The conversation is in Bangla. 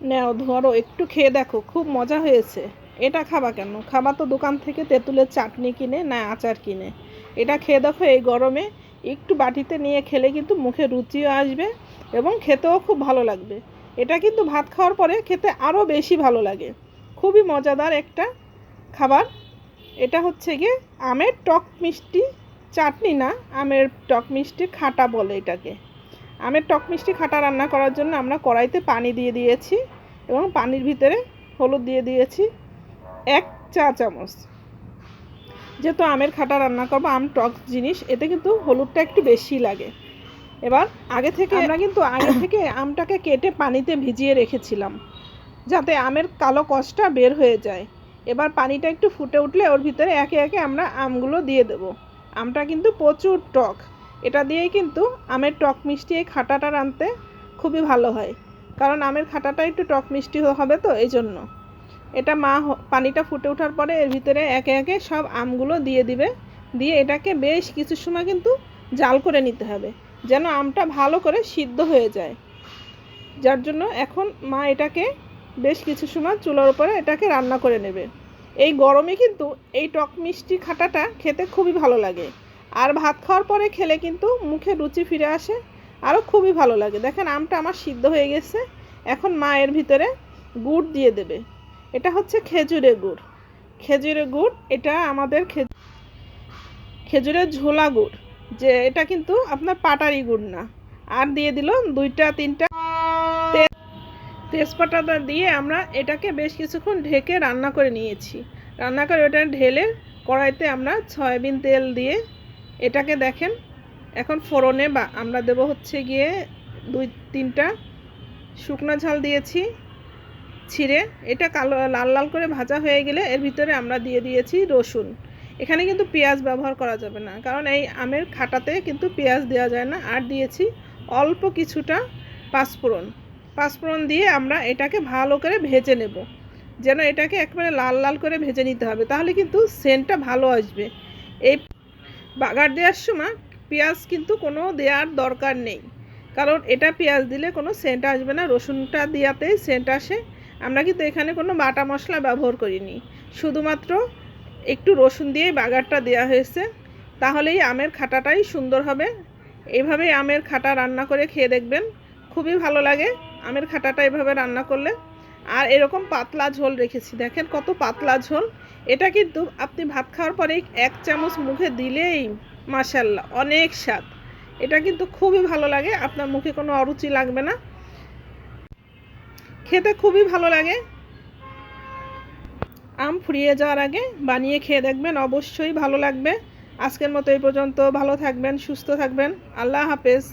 নাও, ধরো, একটু খেয়ে দেখো, খুব মজা হয়েছে। এটা খাবা কেন? খাবা তো দোকান থেকে তেঁতুলের চাটনি কিনে, না আচার কিনে। এটা খেয়ে দেখো, এই গরমে একটু বাটিতে নিয়ে খেলে কিন্তু মুখে রুচিও আসবে এবং খেতেও খুব ভালো লাগবে। এটা কিন্তু ভাত খাওয়ার পরে খেতে আরও বেশি ভালো লাগে। খুবই মজাদার একটা খাবার। এটা হচ্ছে গিয়ে আমের টক মিষ্টি চাটনি না, আমের টক মিষ্টি খাটা বলে এটাকে। আমের টক মিষ্টি খাটা রান্না করার জন্য আমরা কড়াইতে পানি দিয়ে দিয়েছি এবং পানির ভিতরে হলুদ দিয়ে দিয়েছি এক চা চামচ। যেহেতু আমের খাটা রান্না করব, আম, টক জিনিস, এতে কিন্তু হলুদটা একটু বেশি লাগে। এবার আগে থেকে আমরা কিন্তু আগে থেকে আমটাকে কেটে পানিতে ভিজিয়ে রেখেছিলাম, যাতে আমের কালো কষটা বের হয়ে যায়। এবার পানিটা একটু ফুটে উঠলে ওর ভিতরে একে একে আমরা আমগুলো দিয়ে দেব। আমটা কিন্তু প্রচুর টক। এটা দিয়েই কিন্তু আমের টক মিষ্টি এই খাটাটা রাঁধতে খুবই ভালো হয়। কারণ আমের খাটাটা একটু টক মিষ্টি হবে তো, এই জন্য। এটা মা পানিটা ফুটে ওঠার পরে এর ভিতরে একে একে সব আমগুলো দিয়ে দিবে। দিয়ে এটাকে বেশ কিছু সময় কিন্তু জাল করে নিতে হবে, যেন আমটা ভালো করে সিদ্ধ হয়ে যায়। যার জন্য এখন মা এটাকে বেশ কিছু সময় চুলার উপরে এটাকে রান্না করে নেবে। এই গরমে কিন্তু এই টক মিষ্টি খাটাটা খেতে খুবই ভালো লাগে। আর ভাত খাওয়ার পরে খেলে কিন্তু মুখে রুচি ফিরে আসে। আরও খুবই ভালো লাগে। দেখেন, আমটা আমার সিদ্ধ হয়ে গেছে। এখন মা এর ভিতরে গুড় দিয়ে দেবে। এটা হচ্ছে খেজুরের গুড়। খেজুরের গুড়, এটা আমাদের খেজুরের ঝোলা গুড়, যে এটা কিন্তু আপনার পাটারি গুড় না। আর দিয়ে দিল দুইটা, তিনটা তেজপাতাটা দিয়ে আমরা এটাকে বেশ কিছুক্ষণ ঢেকে রান্না করে নিয়েছি। রান্না করে ওটা ঢেলে কড়াইতে আমরা সয়াবিন তেল দিয়ে এটাকে দেখেন, এখন ফোড়নে বা আমরা দেব হচ্ছে গিয়ে দুই, তিনটা শুকনো ঝাল দিয়েছি, ছিঁড়ে। এটা কালো, লাল লাল করে ভাজা হয়ে গেলে এর ভিতরে আমরা দিয়ে দিয়েছি রসুন। এখানে কিন্তু পেঁয়াজ ব্যবহার করা যাবে না, কারণ এই আমের খাটাতে কিন্তু পেঁয়াজ দেওয়া যায় না। আর দিয়েছি অল্প কিছুটা পাঁচফোড়ন। পাঁচফোড়ন দিয়ে আমরা এটাকে ভালো করে ভেজে নেব। যেন এটাকে একবারে লাল লাল করে ভেজে নিতে হবে, তাহলে কিন্তু সেন্টটা ভালো আসবে। এই বাগার দেওয়ার সময় পেঁয়াজ কিন্তু কোনো দেওয়ার দরকার নেই। কারণ এটা পেঁয়াজ দিলে কোনো সেন্ট আসবে না, রসুনটা দেওয়াতেই সেন্ট আসে। আমরা কিন্তু এখানে কোনো বাটা মশলা ব্যবহার করিনি। শুধুমাত্র একটু রসুন দিয়েই বাগারটা দেওয়া হয়েছে। তাহলেই আমের খাটাটাই সুন্দর হবে। এইভাবেই আমের খাটা রান্না করে খেয়ে দেখবেন। খুবই ভালো লাগে আমের খাটাটা এভাবে রান্না করলে। আর এরকম পাতলা ঝোল রেখেছি। দেখেন কত পাতলা ঝোল। এটা কিন্তু আপনি ভাত খাওয়ার পরে এক চামচ মুখে দিলেই মাশাল্লাহ অনেক স্বাদ। এটা কিন্তু খুবই ভালো লাগে, আপনার মুখে কোনো অরুচি লাগবে না। খেতে খুবই ভালো লাগে। আম ফুরিয়ে যাওয়ার আগে বানিয়ে খেয়ে দেখবেন, অবশ্যই ভালো লাগবে। আজকের মতো এই পর্যন্ত। ভালো থাকবেন, সুস্থ থাকবেন। আল্লাহ হাফেজ।